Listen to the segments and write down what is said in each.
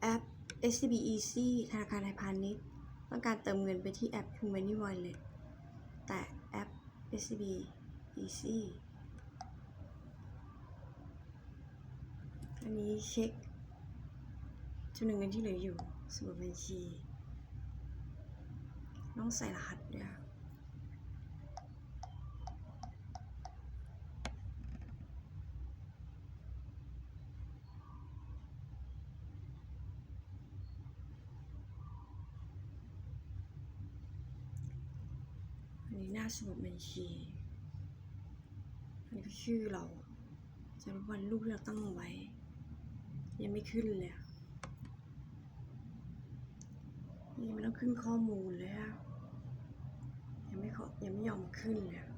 แอป SCB Easy ธนาคารไทยพาณิชย์ต้องการเติมเงินไปที่แอป t o m o n e y Wallet แต่แอป SCB Easy อันนี้เช็คจำนวนเงินที่เหลืออยู่สมุดบัญชี ต้องใส่รหัสด้วย นนี้หน้าสมุดบัญชีอันนี้ก็ชื่อเราจำนวนวันลูกที่เราตั้งไว้ ยังไม่ขึ้นเลยยังไม่ต้องขึ้นข้อมูลเลยอะยังไม่ขอยังไม่ยอมขึ้นเลยอะ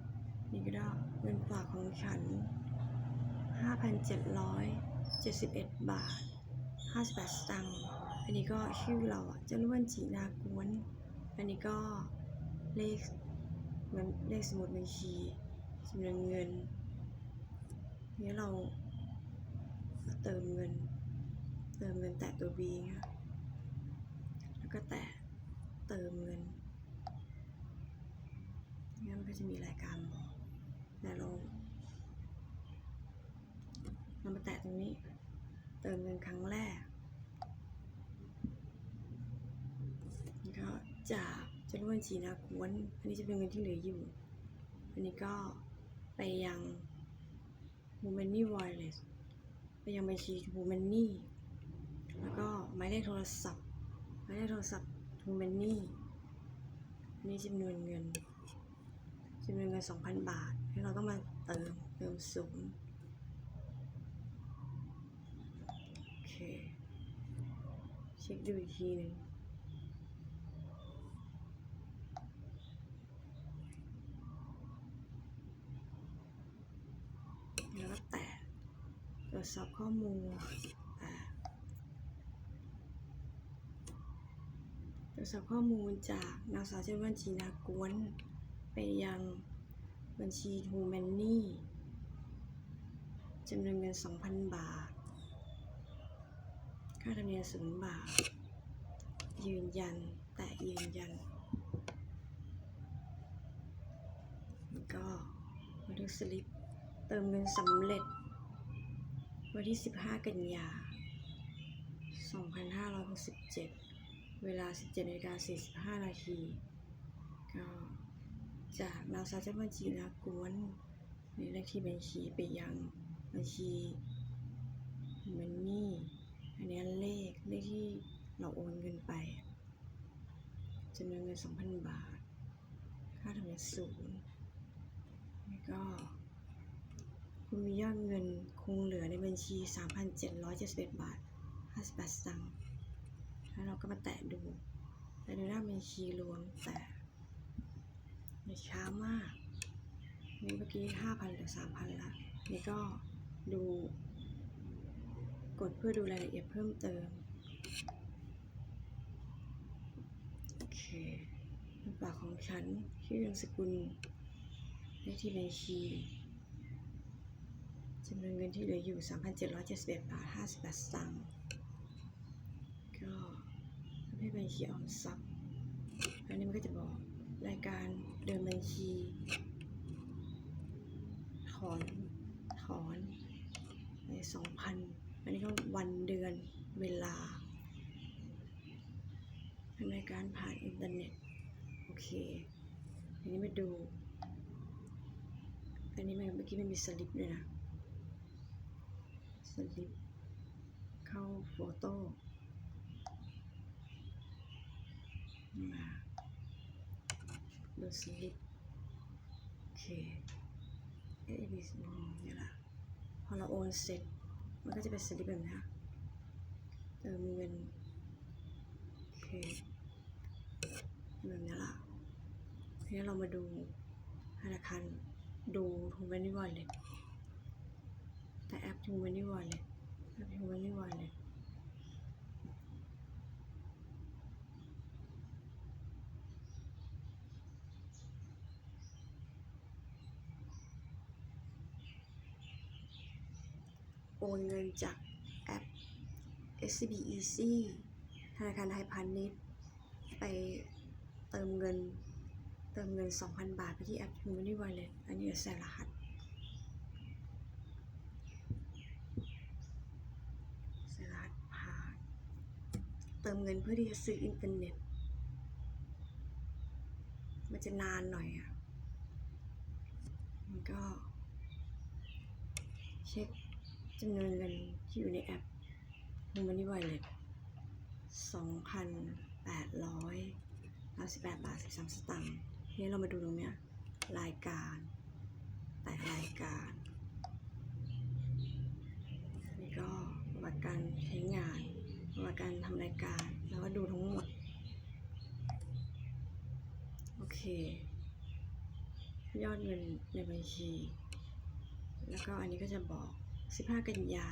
นี่ก็ได้เงินฝากของฉัน 5,771 บาท 58 สตางค์อันนี้ก็ชื่อเราอะจารวนจีนากวน อันนี้ก็เลข เงินเลขสมุดบัญชีจำนวนเงินนี้เราเติมเงิน เติมเงินแตะตัว B ค่ะแล้วก็แตะเติมเงินงั้นมันก็จะมีรายการบอกแต่เราเรามาแตะตรงนี้ เติมเงินครั้งแรกแล้วก็จาก จำนวนจีนากวน อันนี้จะเป็นเงินที่เหลืออยู่ อันนี้ก็ไปยัง h u m a n y Wireless ไปยังบัญชี h u m a n y แล้วก็หมายเลขโทรศัพท์หมายเลขโทรศัพท์ h u m a n y อันนี้จำนวนเงินจำนวนเงิน 2,000 บาทแล้วเราต้องมาเติมเติมศูนย์โอเค เช็คดูอีกทีหนึ่งแล้วก็แตะตร วจสอบข้อมูลตรวจสอบข้อมูลจากนางสาวเจริญจีนากวน ไปยังบัญชีทูแมนนี่จำนวนเงิน 2,000 บาท ค่าธรรมเนียมศูนย์บาท ยืนยัน แตะยืนยันแล้วก็มาดูสลิป เติมเงินสำเร็จ วันที่ 15 กันยา 2567 เวลา 17นาฬิกา45 นาที ก็จากนางสาวเจ้าบัญชีนากวนในเลขที่บัญชีไปยังบัญชีมันนี่ อันนี้เลขเลขที่เราโอนเงินไปจำนวนเงิน 2,000 บาท ค่าธรรมเนียมศูนย์แล้วก็ คุณมียอดเงินคงเหลือในบัญชี 3,771 บาท 58สตางค์แล้วเราก็มาแตะดูแต่ดูหน้าบัญชีรวมแต่ไม่ช้ามากนี่เมื่อกี้ 5,000เหลือ3,000ละนี่ก็ดูกดเพื่อดูรายละเอียดเพิ่มเติม โอเคเงินฝากของฉันชื่อนามสกุลเลขที่บัญชี จำนวนเงินที่เหลืออยู่ 3,771บาท58สตางค์ก็ให้บัญชีออมทรัพย์อันนี้มันก็จะบอกรายการเดินบัญชี ถอน ถอนใน2,000อันนี้ก็วันเดือนเวลาทำรายการผ่านอินเทอร์เน็ต โอเค อันนี้มาดู อันนี้มันเมื่อกี้มันมีสลิปด้วยนะ สลิปเข้าโฟโต้มาดูสลิปโอเคเอ๊ะมีมองเนี่ยละพอเราโอนเสร็จ มันก็จะเป็นสลิปแบบนี้เติมเงินโอเคแบบนี้ละทีนี้เรามาดูธนาคารดูทูมันนี่วอลเล็ตแต่แอปทูมันนี่วอลเล็ต แอปทูมันนี่วอลเล็ตโอนเงินจากแอป SCB Easy ธนาคารไทยพาณิชย์ไปเติมเงิน เติมเงิน 2,000 บาทไปที่แอป Money Wallet อันนี้เดี๋ยวใส่รหัส ใส่รหัสผ่าน เติมเงินเพื่อที่จะซื้ออินเทอร์เน็ต มันจะนานหน่อยอะ มันก็ เช็คจำนวนเงินที่อยู่ในแอป Money Wallet 2,838บแปดบาท13สามสตางค์นี้เรามาดูตรงเนี้ย รายการ แต่รายการนี่ก็ประวัติการใช้งาน ประวัติการทำรายการแล้วก็ดูทั้งหมด โอเค ยอดเงินในบัญชี แล้วก็อันนี้ก็จะบอก 15 กันยา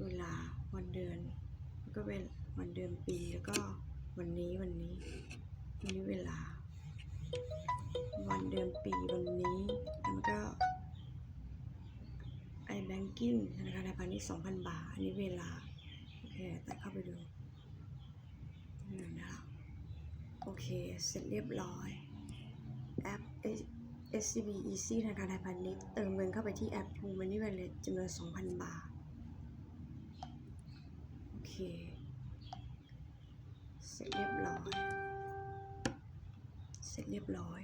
เวลาวันเดือน แล้วก็เป็นวันเดือนปีแล้วก็วันนี้วันนี้วันนี้เวลา วันเดือนปีวันนี้แล้วก็ไอแบงกิ้งธนาคารไทยพาณิชย์2,000 บาท อันนี้เวลา เคแต่เข้าไปดูนี่นะโอเค เสร็จเรียบร้อยแอป SCB Easy ธนาคารไทยพาณิชย์เติมเงินเข้าไปที่แอป True Money Wallet จำนวน 2,000 บาท โอเค เสร็จเรียบร้อย เสร็จเรียบร้อย